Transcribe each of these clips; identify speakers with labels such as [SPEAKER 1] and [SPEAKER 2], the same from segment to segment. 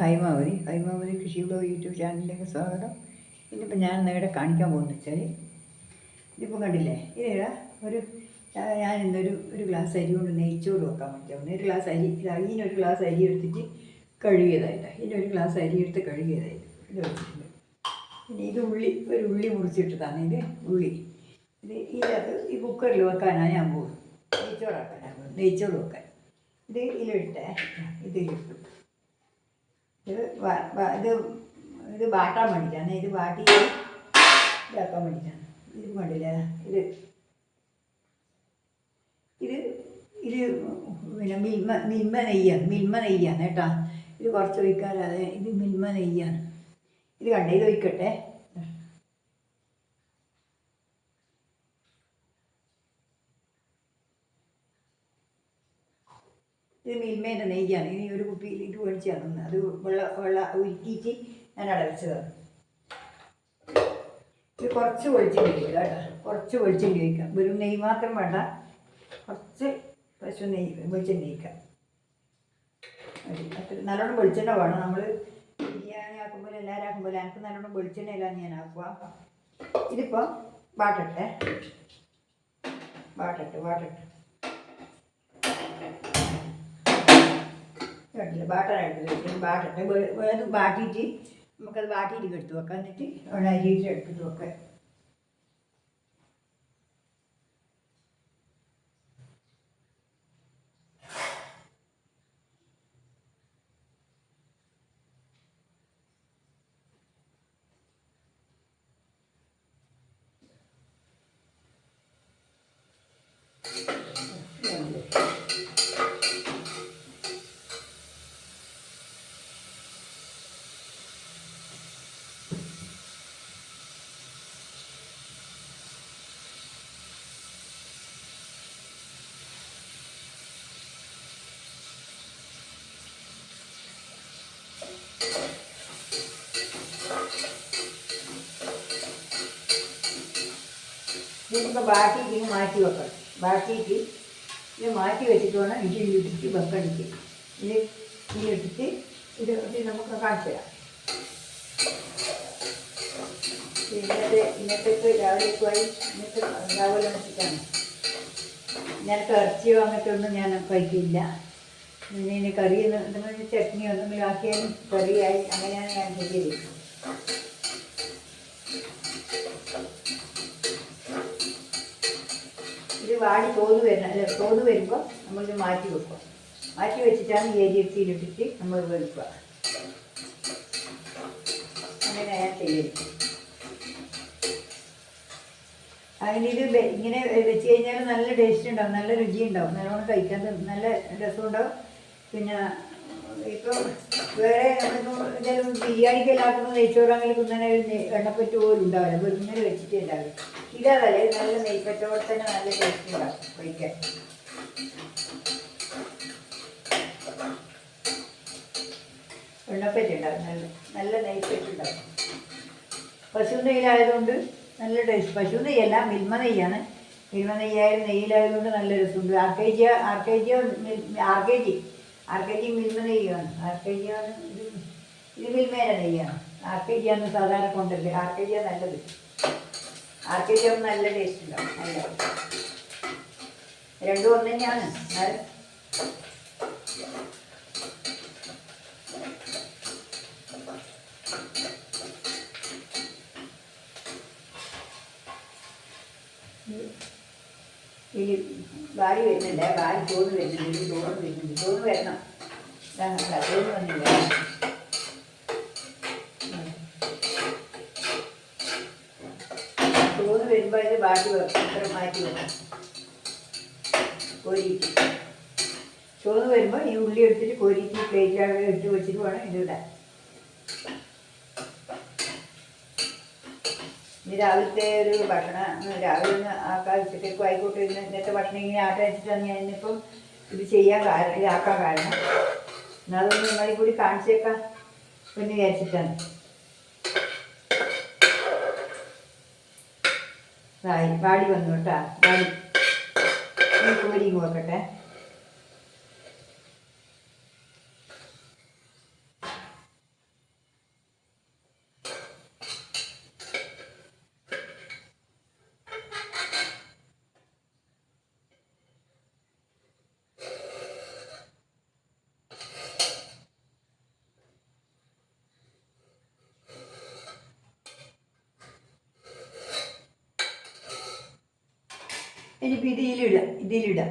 [SPEAKER 1] ഹൈമാവതി. ഹൈമാവതി കൃഷി blog YouTube ചാനലിലേക്ക് സ്വാഗതം. ഇന്നിപ്പോൾ ഞാൻ നേരെ കാണിക്കാൻ പോകുന്നത് വെച്ചാൽ ഇതിപ്പം കണ്ടില്ലേ? ഇതേടാ ഒരു ഞാൻ ഇന്നൊരു ഒരു ഗ്ലാസ് അരി കൊണ്ട് നെയ്ച്ചോറ് വെക്കാൻ പറ്റും ഒരു ഗ്ലാസ് അരി ഇത് ഇതിനൊരു ഗ്ലാസ് അരി എടുത്തിട്ട് കഴുകിയതായിട്ട്. ഇതിനൊരു ഗ്ലാസ് അരി എടുത്ത് കഴുകിയതായിട്ട് പിന്നെ ഇത് ഉള്ളി ഒരു ഉള്ളി മുറിച്ചിട്ടതാണ് ഇത് ഉള്ളി. ഇത് ഇതിനകത്ത് ഈ കുക്കറിൽ വെക്കാനാണ് ഞാൻ പോകുന്നത്. നെയ്ച്ചോറാക്കാനാണ് പോകും നെയ്ച്ചോറ് വെക്കാൻ. ഇത് ഇതിലിട്ടേ. ഇതിലിട്ടു. ഇത് ഇത് ഇത് വാട്ടാൻ വേണ്ടിയിട്ടാണ്. ഇത് വാട്ടി ഇതാക്കാൻ വേണ്ടിയിട്ടാണ്. ഇത് കണ്ടില്ല? ഇത് ഇത് ഇത് പിന്നെ മിൽമ മിൽമ നെയ്യാണ് മിൽമ നെയ്യാണ് കേട്ടോ. ഇത് കുറച്ച് ഒഴിക്കാതെ ഇത് മിൽമ നെയ്യാണ്. ഇത് കണ്ടേ? ഇത് ഒഴിക്കട്ടെ. ഇത് മിൽമേന്റെ നെയ്യാണ്. ഇനി ഒരു കുപ്പിയിൽ ഇത് മേടിച്ച് തന്നെ അത് വെള്ള വെള്ള ഉരുക്കിയിട്ട് ഞാൻ അടച്ചതാണ് ഇത് കുറച്ച് വെളിച്ചം ഒഴിക്കുക കേട്ടോ. കുറച്ച് വെളിച്ചം കഴിക്കാം വെറും നെയ്യ് മാത്രം വേണ്ട. കുറച്ച് പശു നെയ്യ് വെളിച്ചം കഴിക്കാം. അത്ര നല്ലോണം വെളിച്ചെണ്ണ വേണം. നമ്മൾ ബിരിയാണി ആക്കുമ്പോൾ എല്ലാവരും ആക്കുമ്പോൾ എനിക്ക് നല്ലോണം വെളിച്ചെണ്ണ എല്ലാം ഞാൻ ആക്കുക ഇതിപ്പോൾ വാട്ടട്ടെ വാട്ടട്ടെ വാട്ടട്ടെ. കണ്ടില്ല ബാട്ടറായിട്ട് വെക്കും ബാട്ടട്ടെ അത് ബാട്ടിയിട്ട് നമുക്കത് ബാട്ടിയിട്ട് എടുത്ത് വെക്കാം. എന്നിട്ട് അവിടെ അരിയിട്ട് എടുത്തിട്ട് വെക്കാം. ഇതിപ്പോൾ ബാക്കിക്ക് മാറ്റി വെക്കണം. ബാക്കിക്ക് ഇത് മാറ്റി വെച്ചിട്ട് വേണം ഇതിലിട്ടിട്ട് വെക്കണിക്ക്. ഇത് ഇതിലിട്ടിട്ട് ഇത് നമുക്ക് കാണിച്ചു തരാം. ഇന്നത്തെ ഇന്നത്തേക്ക് രാവിലെ പോയി ഇന്നത്തെ രാവിലെ വെച്ചിട്ടാണ് ഞാനൊക്കെ ഇറച്ചിയോ അങ്ങനത്തെ ഒന്നും ഞാൻ കഴിക്കില്ല. പിന്നെ ഇനി കറി എന്തെങ്കിലും ചട്നിയോ എന്തെങ്കിലും ആക്കിയാലും കറിയായി അങ്ങനെയാണ് ഞാൻ ചെയ്യൽ. വാടി തോത് വരുന്ന അല്ല തോത് വരുമ്പോൾ നമ്മളിത് മാറ്റി വെക്കുക. മാറ്റി വെച്ചിട്ടാണ് ഈ എത്തിയിലിട്ടിട്ട് നമ്മൾ വെക്കുക അങ്ങനെ ഞാൻ ചെയ്യരുത് അതിനിത് ഇത് ഇങ്ങനെ വെച്ച് കഴിഞ്ഞാൽ നല്ല ടേസ്റ്റ് ഉണ്ടാവും നല്ല രുചി ഉണ്ടാവും. നല്ലോണം കഴിക്കാൻ നല്ല രസം ഉണ്ടാവും. പിന്നെ ഇപ്പോൾ വേറെ എന്തെങ്കിലും ബിരിയാണിക്ക് എല്ലാവർക്കും നെയ്ച്ചോറാണെങ്കിൽ കുന്നനെ എണ്ണപ്പറ്റ് പോലും ഉണ്ടാവില്ല. വെറുങ്ങനെ വെച്ചിട്ടേ ഉണ്ടാവില്ല ഇതല്ലേ നല്ല നെയ്പ്പറ്റോടെ തന്നെ നല്ല ടേസ്റ്റ് ഉണ്ടാവും കഴിക്കാൻ. ഉണ്ണപ്പറ്റി ഉണ്ടാവും നല്ല നല്ല നെയ്പ്പറ്റി ഉണ്ടാവും പശു നെയ്യിലായതുകൊണ്ട് നല്ല ടേസ്റ്റ് പശു നെയ്യല്ല മിൽമ നെയ്യാണ്. മിൽമ നെയ്യായാലും നെയ്യിലായതുകൊണ്ട് നല്ല രസമുണ്ട്. R K G R K G R K G R K G Milma നെയ്യാണ്. ആർ കെ ജി ആണ് ഇത് ഇത് മിൽമേന്റെ നെയ്യാണ്. ആർ കെ ജി ആണ് സാധാരണ കൊണ്ടല്ലേ ആർ കെ ജി ആണ് നല്ലത്. ആർ കെ ജി ആകുമ്പോൾ നല്ല ടേസ്റ്റ് ഉണ്ടാവും നല്ല രണ്ടും ഒന്ന് തന്നെയാണ് ഇനി വാരി വരുന്നില്ല വാരി തോന്ന് വരുന്നുണ്ട്. ചോറ് വരുന്നുണ്ട്. ചോറ് വരണം. ഇതാ വന്നില്ല തോന്ന് വരുമ്പോൾ ഇത് ബാക്കി വെക്കും ഇത്ര മാറ്റി വെക്കാം കോരിയിട്ട്. ചോന്ന് വരുമ്പോൾ ഈ ഉള്ളി എടുത്തിട്ട് കോരിയിട്ട് പ്ലേറ്റിലാണ് ഇട്ട് വെച്ചിട്ട് വേണം ഇതിടാൻ ഇനി രാവിലത്തെ ഒരു ഭക്ഷണം രാവിലെ ഒന്ന് ആക്കാൻ ഉച്ചത്തേക്കും ആയിക്കോട്ടെ ഇന്ന് ഇന്നത്തെ ഭക്ഷണം ഇങ്ങനെ ആട്ട വെച്ചിട്ടാണ് ഞാൻ ഇന്നിപ്പം ഇത് ചെയ്യാൻ കാരണം ഇതാക്കാൻ കാരണം. എന്നാലും നിങ്ങളെ കൂടി കാണിച്ചേക്കാം എന്ന് വിചാരിച്ചിട്ടാണ്. വാടി വന്നു കേട്ടാ. വാടി. കോരി ഇങ്ങ് ഇനിയിപ്പോൾ ഇതിലിടാം ഇതിലിടാം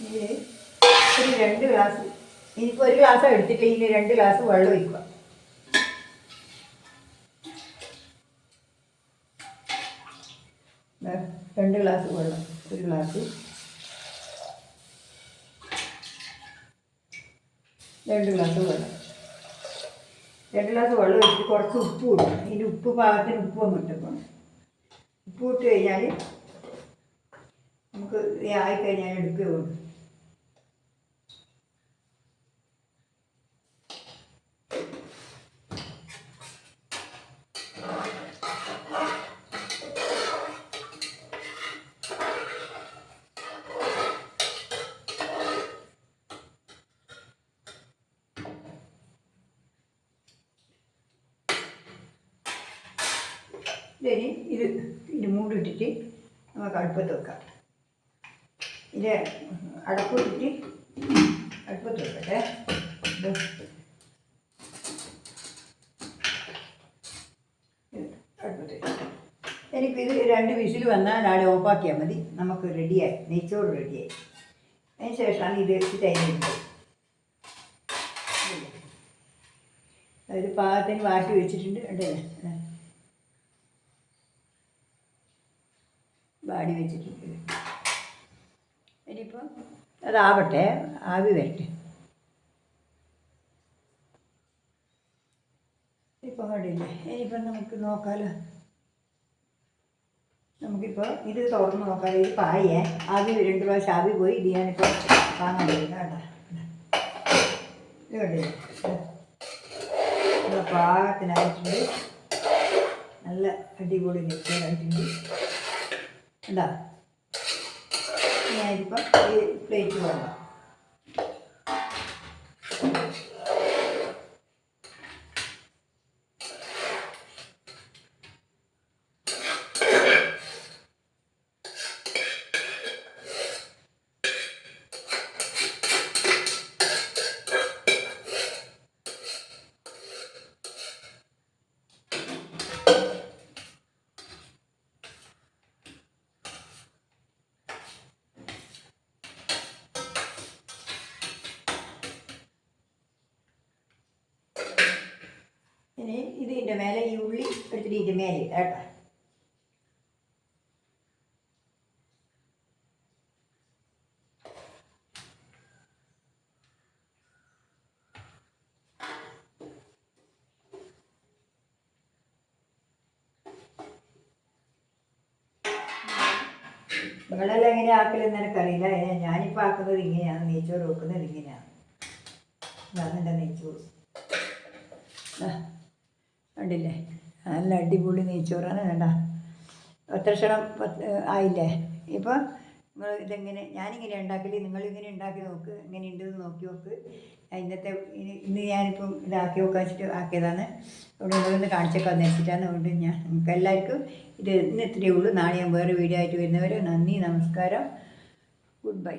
[SPEAKER 1] ഇതിൽ ഒരു രണ്ട് ഗ്ലാസ് ഇനിയിപ്പോൾ ഒരു ഗ്ലാസ് എടുത്തിട്ട് ഇനി രണ്ട് ഗ്ലാസ് വെള്ളം ഒഴിക്കുക. രണ്ട് ഗ്ലാസ് വെള്ളം ഒരു ഗ്ലാസ്. രണ്ട് ഗ്ലാസ് വെള്ളം. രണ്ട് ഗ്ലാസ് വെള്ളം ഒഴിച്ച് കുറച്ച് ഉപ്പ് ഇടും ഇനി ഉപ്പ് പാകത്തിന് ഉപ്പ് വന്നിട്ടപ്പോൾ ഉപ്പ് ഇട്ട് കഴിഞ്ഞാൽ നമുക്ക് ആയിക്കഴിഞ്ഞാൽ എടുക്കുകയുള്ളൂ. ഇനി ഇത് ഇത് മൂടിട്ടിട്ട് നമുക്ക് അടുപ്പത്ത് വെക്കാം. ഇത് അടപ്പിട്ടിട്ട് അടുപ്പത്ത് വെക്കട്ടെ. അടുപ്പത്ത് ഇത് രണ്ട് വിസിൽ വന്നാൽ നാളെ ഓഫാക്കിയാൽ മതി. നമുക്ക് റെഡിയായി നെയ്ച്ചോറ് റെഡിയായി അതിന് ശേഷമാണ് ഇത് വെച്ചിട്ട് അതിന് ഒരു പാകത്തിന് വാട്ടി വെച്ചിട്ടുണ്ട് ഉണ്ടല്ലേ ഇതാ. വാടി വെച്ചിട്ടുണ്ട്. ഇനിയിപ്പോൾ അതാവട്ടെ ആവി വരട്ടെ. ഇപ്പം കണ്ടില്ലേ ഇനിയിപ്പം നമുക്ക് നോക്കാമല്ലോ നമുക്കിപ്പോൾ ഇത് തുറന്ന് നോക്കാം. ഇത് പായേ. ആവി രണ്ട് പ്രാവശ്യം ആവി പോയി. ഇത് ഞാനിപ്പോൾ വാങ്ങാൻ പറ്റില്ല കേട്ടോ. ഇത് കണ്ടില്ലേ? പാകത്തിനായിട്ടുണ്ട്. നല്ല അടിപൊളി നെച്ചോറായിട്ടുണ്ട് എന്താ ഞാനിപ്പോൾ ഈ പ്ലേറ്റ് വേണം ഇനി ഇതിന്റെ മേലെ ഈ ഉള്ളി എടുത്തിട്ട് ഇതിന്റെ മേലെ കേട്ടോ. നിങ്ങളെല്ലാം എങ്ങനെ ആക്കലെന്ന് എനിക്കറിയില്ല. ഞാനിപ്പോൾ ആക്കുന്നത് ഇങ്ങനെയാണ്. നെയ്ച്ചോറ് വെക്കുന്നത് ഇങ്ങനെയാണ്. ഇതാണ് എന്റെ നെയ്ച്ചോറ്. കണ്ടില്ലേ? നല്ല അടിപൊളി നെയ്ച്ചോറാണ് വേണ്ട എത്ര ക്ഷണം പത്ത് ആയില്ലേ? ഇപ്പോൾ നിങ്ങൾ ഇതെങ്ങനെ ഞാനിങ്ങനെ ഉണ്ടാക്കില്ല നിങ്ങളിങ്ങനെ ഉണ്ടാക്കി നോക്ക് എങ്ങനെ ഉണ്ടെന്ന് നോക്കി നോക്ക്. ഇന്നത്തെ ഇനി- ഇന്ന് ഞാനിപ്പം ഇതാക്കി നോക്കാൻ വെച്ചിട്ട് ആക്കിയതാണ്. അവിടെ നിങ്ങളൊന്ന് കാണിച്ചേക്കാൻ വെച്ചിട്ടാണ് അതുകൊണ്ട് ഞാൻ നിങ്ങൾക്ക് എല്ലാവർക്കും ഇത് ഇന്ന് ഇത്രയേ ഉള്ളൂ. നാളെ ഞാൻ വേറെ വീഡിയോ ആയിട്ട് വരുന്നവരെ നന്ദി നമസ്കാരം. Good bye.